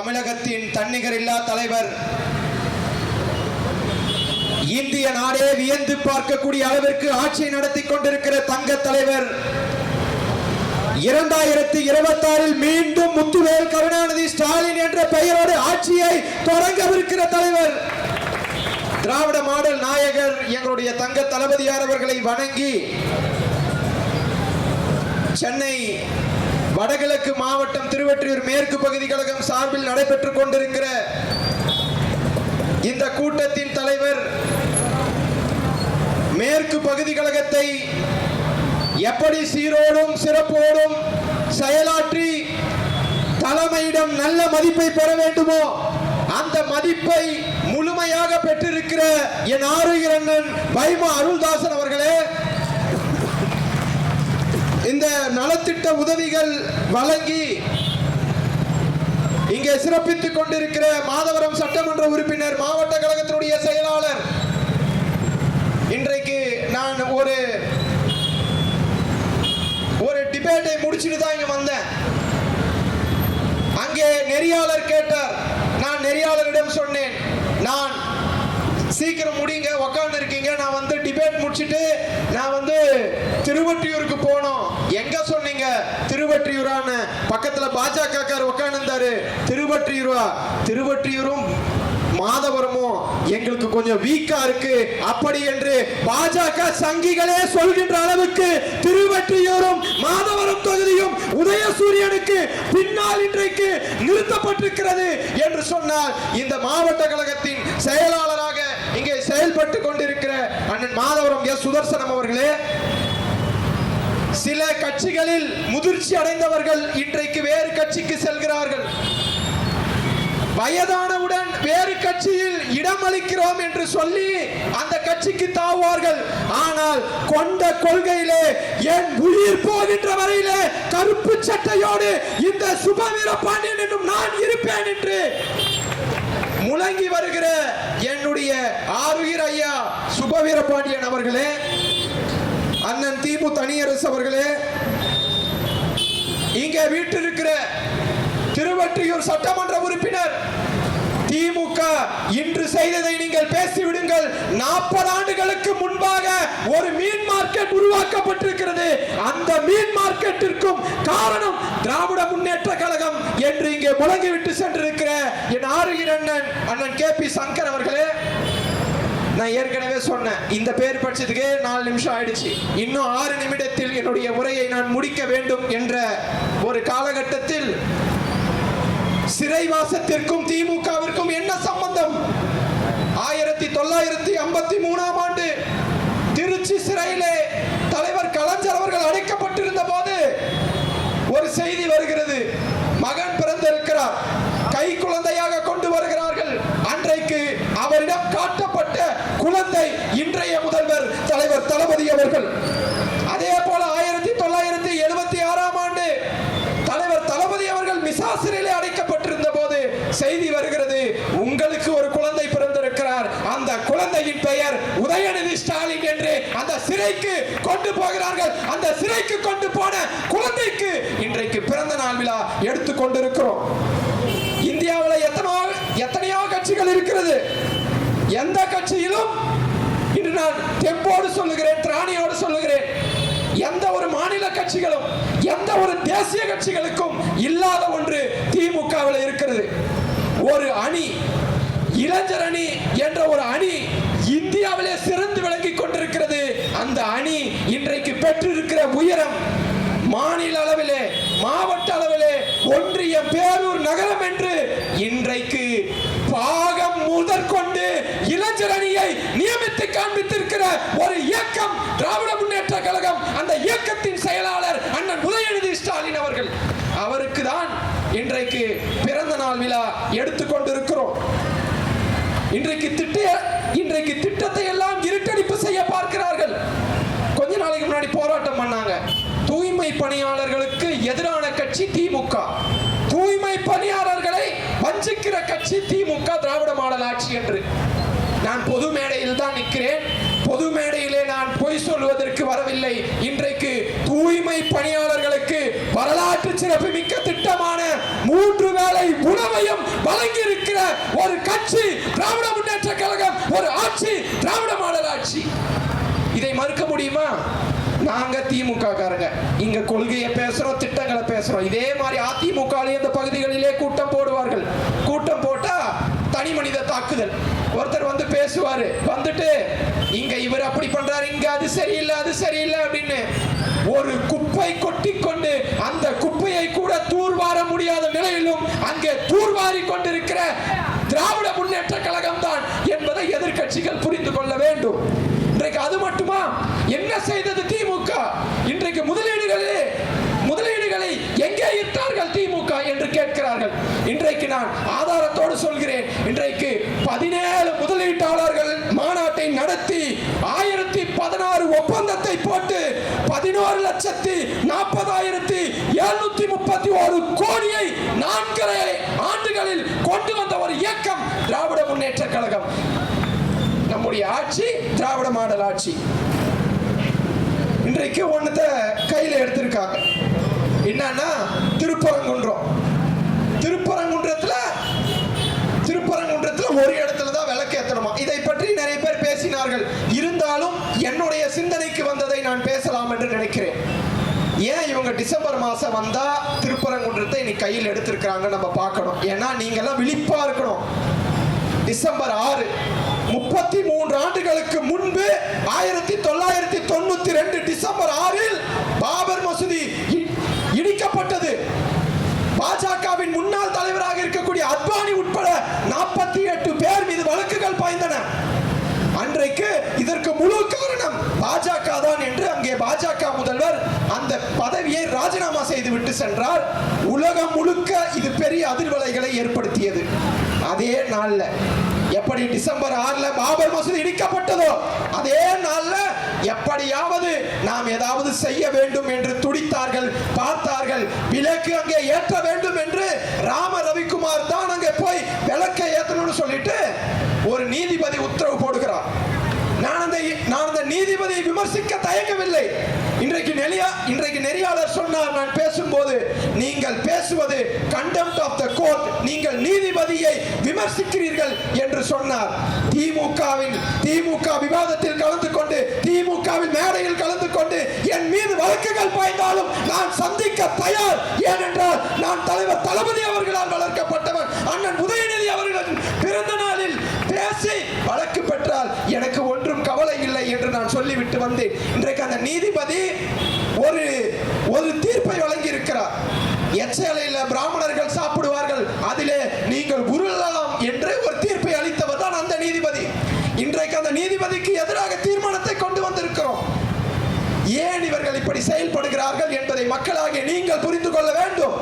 தமிழகத்தின் தன்னிகர் இல்லா தலைவர். இந்திய நாடே வியந்து பார்க்கக்கூடிய அளவிற்கு ஆட்சியை நடத்தி கொண்டிருக்கிற தங்க தலைவர். இரண்டாயிரத்தி இருபத்தி ஆறில் மீண்டும் முத்துவேல் கருணாநிதி ஸ்டாலின் என்ற பெயரோடு ஆட்சியை தொடங்கவிருக்கிற தலைவர். திராவிட மாடல் நாயகர் எங்களுடைய தங்க தளபதியார் அவர்களை வணங்கி சென்னை வடகிழக்கு மாவட்டம் திருவற்றியூர் மேற்கு பகுதி கழகம் சார்பில் நடைபெற்றுக் கொண்டிருக்கிற இந்த கூட்டத்தின் தலைவர் மேற்கு பகுதி கழகத்தை எப்படி சீரோடும் சிறப்போடும் செயலாற்றி தலைமையிடம் நல்ல மதிப்பை பெற வேண்டுமோ அந்த மதிப்பை முழுமையாக பெற்றிருக்கிற என் ஆரோக்கிய அண்ணன் பைமா அருள்தாசன் அவர்களே இந்த நலத்திட்ட உதவிகள் வழங்கி இங்கே சிறப்பித்துக் கொண்டிருக்கிற மாதவரம் சட்டமன்ற உறுப்பினர் மாவட்ட கழகத்தினுடைய செயலாளர். இன்றைக்கு நான் ஒரு ஒரு டிபேட்டை முடிச்சுட்டு தான் இங்க வந்தேன். அங்கே நெறியாளர் கேட்டார். நான் நெறியாளரிடம் சொன்னேன். நான் சீக்கிரம் முடிங்க உக்காந்து இருக்கீங்க. நான் வந்து டிபேட் முடிச்சிட்டு நான் வந்து திருவற்றியூருக்கு போனோம். எங்க சொன்னீங்க? திருவற்றியூரான்னு. பக்கத்துல பாஜக உக்காந்துருந்தாரு. திருவற்றியூரா? திருவற்றியூரும் மாதவரமும் எங்களுக்கு கொஞ்சம் வீக்கா இருக்கு. அப்படி என்று பாஜக சங்கிகளே சொல்கின்ற அளவுக்கு திருவற்றியூரும் மாதவரம் தொகுதியும் உதயசூரியனுக்கு பின்னால் இன்றைக்கு நிறுத்தப்பட்டிருக்கிறது என்று சொன்னால் இந்த மாவட்ட கழகத்தின் செயலாளர் இங்கே செயல்பட்டு கொண்டிருக்கிற அண்ணன் மாதவரம் எஸ் சுதர்சனம் அவர்களே சில கட்சிகளில் முதிர்ச்சி அடைந்தவர்கள் இன்றைக்கு வேறு கட்சிக்கு செல்கிறார்கள். வயதானவுடன் வேறு கட்சியில் இடம் அளிக்கிறோம் என்று சொல்லி அந்த கட்சிக்கு தாவுவார்கள். ஆனால் கொண்ட கொள்கையிலே என் உயிர் போகின்ற வரையிலே கருப்பு சட்டையோடு இந்த சுபவீர பாண்டியன் என்றும் நான் இருப்பேன் என்று முழங்கி வருகிற என்னுடைய ஆறுயிர் ஐயா சுபவீர பாண்டியன் அவர்களே அண்ணன் தீபு தனியரசு அவர்களே இங்கே வீட்டிருக்கிற திருவற்றியூர் சட்டமன்ற உறுப்பினர் திமுக இன்று செய்ததை நீங்கள் பேசிவிடுங்கள். நாற்பது ஆண்டுகளுக்கு முன்பாக ஒரு மீன் மார்க்கெட் உருவாக்கப்பட்டிருக்கிறது. அந்த மீன் மார்க்கெட்டிற்கும் காரணம் திராவிட முன்னேற்ற கழகம் என்று இங்கே முழங்கிவிட்டு சென்றிருக்கிற என் ஆறுகிற அண்ணன் அண்ணன் கே பி சங்கர் அவர்களே நான் ஏற்கனவே சொன்னேன். இந்த பேர் படிச்சதுக்கே நாலு நிமிஷம் ஆயிடுச்சு. இன்னும் ஆறு நிமிடத்தில் என்னுடைய உரையை நான் முடிக்க வேண்டும் என்ற ஒரு காலகட்டத்தில் சிறைவாசத்திற்கும் திமுகவிற்கும் தொள்ளாயிரத்தி ஐம்பத்தி மூணாம் ஆண்டு திருச்சி சிறையிலே தலைவர் கலைஞர் அவர்கள் அடைக்கப்பட்டிருந்த போது ஒரு செய்தி வருகிறது. மகன் பிறந்திருக்கிறார். கை குழந்தையாக கொண்டு வருகிறார்கள். அன்றைக்கு அவரிடம் காட்டப்பட்ட குழந்தை இன்றைய முதல்வர் தலைவர் தளபதி அவர்கள் அதே போல ஆயிரத்தி தொள்ளாயிரத்தி எழுபத்தி ஆறாம் ஆண்டு தலைவர் தளபதி அவர்கள் மிசா சிறையிலே அடைக்கப்பட்டிருந்த போது செய்தி வருகிறது உங்களுக்கு ஒரு குழந்தை பிறந்திருக்கிறார் அந்த குழந்தையின் பெயர் உதயநிதி ஸ்டாலின் என்று அந்த சிறைக்கு கொண்டு போகிறார்கள். அந்த சிறைக்கு கொண்டு போன குழந்தைக்கு இன்றைக்கு பிறந்த நாள் விழா எடுத்து கொண்டிருக்கிறோம். இந்தியாவில் எத்தனோ எத்தனையோ கட்சிகள் இருக்கிறது. எந்த கட்சியிலும் இன்று நான் தெம்போடு சொல்லுகிறேன் திராணியோடு சொல்லுகிறேன். எந்த ஒரு மாநில கட்சிகளும் எந்த ஒரு தேசிய கட்சிகளுக்கும் இல்லாத ஒன்று திமுகவில் இருக்கிறது. ஒரு அணி இளைஞர் அணி என்ற ஒரு அணி இந்தியாவிலே சிறந்து விளங்கிக் கொண்டிருக்கிறது அந்த அணி இன்றைக்கு பெற்றிருக்கிற உயரம் மாநில அளவிலே மாவட்ட அளவிலே ஒன்றிய பேரூர் நகரம் என்று இன்றைக்கு பாகம் முதற்கொண்டு இளைஞர் அணியை நியமித்து காண்பித்திருக்கிற ஒரு இயக்கம் திராவிட முன்னேற்ற கழகம் அந்த இயக்கத்தின் செயலாளர் அண்ணன் உதயநிதி ஸ்டாலின் அவர்கள். அவருக்கு தான் இன்றைக்கு பிறந்த நாள் விழா எடுத்துக்கொண்டிருக்கிறோம் இன்றைக்கு திட்ட இன்றைக்கு திட்டத்தை எல்லாம் இருட்டடிப்பு செய்ய பார்க்கிறார்கள். கொஞ்ச நாளைக்கு முன்னாடி போராட்டம் பண்ணாங்க. தூய்மை பணியாளர்களுக்கு எதிரான கட்சி திமுக பணியாளர்களை வஞ்சிக்கிற கட்சி திமுக திராவிட மாடல் ஆட்சி என்று. நான் பொது மேடையில் தான் நிற்கிறேன். பொது மேடையிலே நான் பொய் சொல்வதற்கு வரவில்லை. இன்றைக்கு தூய்மை பணியாளர்களுக்கு வரலாற்று சிறப்பு மிக்க திட்டமான மூன்று வேலை உணவையும் வழங்கியிருக்கிற ஒரு கட்சி திராவிட முன்னேற்ற கழகம் ஒரு ஆட்சி திராவிட மாடல் ஆட்சி. இதை மறுக்க முடியுமா? நாங்க திமுக காரங்க இங்க கொள்கையை பேசுறோம் திட்டங்களை பேசுறோம். இதே மாதிரி அதிமுக இந்த பகுதிகளிலே கூட்டம் போடுவார்கள். கூட்டம் போட்டா தனி மனித தாக்குதல். ஒருத்தர் வந்து பேசுவாரு. வந்துட்டு இங்க இவர் அப்படி பண்றாரு. இங்க அது சரியில்லை அது சரியில்லை அப்படின்னு ஒரு குப்பை கொட்டி கொண்டு அந்த குப்பையை கூட தூர்வார முடியாத நிலையிலும் அங்கே தூர்வாரி கொண்டிருக்கிற திராவிட முன்னேற்ற கழகம் தான் என்பதை எதிர்க்கட்சிகள் புரிந்து கொள்ள வேண்டும். இன்றைக்கு அது மட்டுமா? என்ன செய்தது திமுக இன்றைக்கு முதலீடுகளே முதலீடுகளை எங்கே இட்டார்கள் திமுக என்று கேட்கிறார்கள் இன்றைக்கு நான் ஆதாரத்தோடு சொல்கிறேன். இன்றைக்கு பதினேழு முதலீட்டாளர்கள் மாநாட்டை நடத்தி ஆயிரத்தி பதினாறு ஒப்பந்தத்தை போட்டு பதினோரு லட்சத்தி நாற்பதாயிரத்தி எழுநூத்தி முப்பத்தி ஒரு கோடியை நான்கரை ஆண்டுகளில் கொண்டு வந்த ஒரு இயக்கம் திராவிட முன்னேற்ற கழகம். நம்முடைய ஆட்சி திராவிட மாடல் ஆட்சி. இன்றைக்கு ஒன்றத்தை கையில் எடுத்திருக்காங்க. என்னன்னா திருப்பரங்குன்றம் திருப்பரங்குன்றத்துல திருப்பரங்குன்றத்துல ஒரு இடத்துல தான் விளக்கு ஏற்றணுமா இதை பற்றி நிறைய பேர் பேசினார்கள் இருந்தாலும் என்னுடைய சிந்தனைக்கு வந்ததை நான் பேசலாம் என்று நினைக்கிறேன் ஏன் இவங்க டிசம்பர் மாதம் வந்தால் திருப்பரங்குன்றத்தை இன்னைக்கு கையில் எடுத்திருக்கிறாங்க நம்ம பார்க்கணும். ஏன்னா நீங்கள்லாம் விழிப்பாக இருக்கணும். டிசம்பர் ஆறு முப்பத்தி மூன்று ஆண்டுகளுக்கு முன்பு ஆயிரத்தி தொள்ளாயிரத்தி தொண்ணூத்தி ரெண்டு டிசம்பர் ஆறில் பாபர் மசூதி இ- இடிக்கப்பட்டது. பாஜகவின் முன்னாள் தலைவராக இருக்கக்கூடிய அத்வானி உட்பட நாற்பத்தி எட்டு பேர் மீது வழக்குகள் பாய்ந்தன. அன்றைக்கு இதற்கு முழு காரணம் பாஜக தான் என்று அங்கே பாஜக முதல்வர் அந்த பதவியை ராஜினாமா செய்து விட்டு சென்றார். உலகம் முழுக்க இது பெரிய அதிர்வலைகளை ஏற்படுத்தியது. அதே நாள்ல எப்படி டிசம்பர் ஆறுல பாபர் மசூதி இடிக்கப்பட்டதோ அதே நாள்ல எப்படியாவது நாம் ஏதாவது செய்ய வேண்டும் என்று துடித்தார்கள் பார்த்தார்கள் விலக்கு அங்கே ஏற்ற வேண்டும் என்று ராம ரவிக்குமார் தான் அங்கே போய் விளக்கை ஏற்றணும்னு சொல்லிட்டு ஒரு நீதிபதி உத்தரவு போடுகிறார் நான் அந்த நான் அந்த நீதிபதியை விமர்சிக்க தயங்கவில்லை. இன்றைக்கு நெறியா இன்றைக்கு நெறியாளர் சொன்னார் நான் பேசும்போது நீங்கள் பேசுவது கண்டெம்ட் ஆஃப் த கோர்ட் நீங்கள் நீதிபதியை விமர்சிக்கிறீர்கள் என்று சொன்னார். திமுகவின் திமுக விவாதத்தில் கலந்து கொண்டு திமுகவின் மேடையில் கலந்து கொண்டு என் மீது வழக்குகள் பாய்ந்தாலும் நான் சந்திக்க தயார். ஏனென்றால் நான் தலைவர் தளபதி அவர்களால் வளர் அண்ணன் உதயநிதி அவர்களின் பிறந்த நாளில் பேசி வழக்கு பெற்றால் எனக்கு ஒன்றும் கவலை இல்லை என்று நான் சொல்லிவிட்டு வந்தேன் இன்றைக்கு அந்த நீதிபதி ஒரு ஒரு தீர்ப்பை வழங்கி இருக்கிறார் எச்சலையில் பிராமணர்கள் சாப்பிடுவார்கள். அதிலே நீங்கள் உருளலாம் என்று ஒரு தீர்ப்பை அளித்தவர் தான் அந்த நீதிபதி. இன்றைக்கு அந்த நீதிபதிக்கு எதிராக தீர்மானத்தை கொண்டு வந்திருக்கிறோம். ஏன் இவர்கள் இப்படி செயல்படுகிறார்கள் என்பதை மக்களாகிய நீங்கள் புரிந்து கொள்ள வேண்டும்.